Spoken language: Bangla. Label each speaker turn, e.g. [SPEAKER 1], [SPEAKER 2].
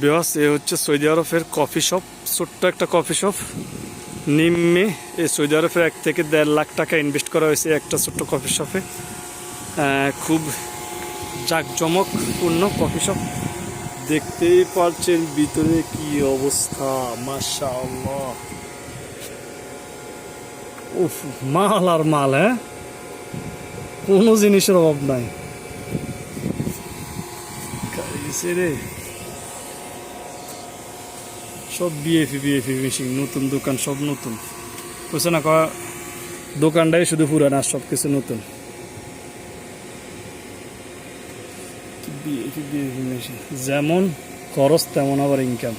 [SPEAKER 1] বেওয়াস এ হচ্ছে সৌদি আরবের কফি শপ, ছোট্ট একটা কফি শপ। নিম্নে এই সৌদি আরবের এক থেকে দেড় লাখ টাকা ইনভেস্ট করা হয়েছে একটা ছোট্ট কফি শপে। খুব জাঁকজমকপূর্ণ কফি শপ। দেখতেই পারছেন ভিতরে কি অবস্থা আল্লাহ উফ, মাল আর মাল হ্যাঁ? কোনো জিনিসের অভাব নাই। রে। সব বিএফি বিএফি মেশিন নতুন দোকান সব নতুন। বুঝছে না কয়া দোকানটাই শুধু পুরান আর সব কিছু নতুন। বিএফি বিএফি মেশিন যেমন খরচ তেমন আবার ইনকাম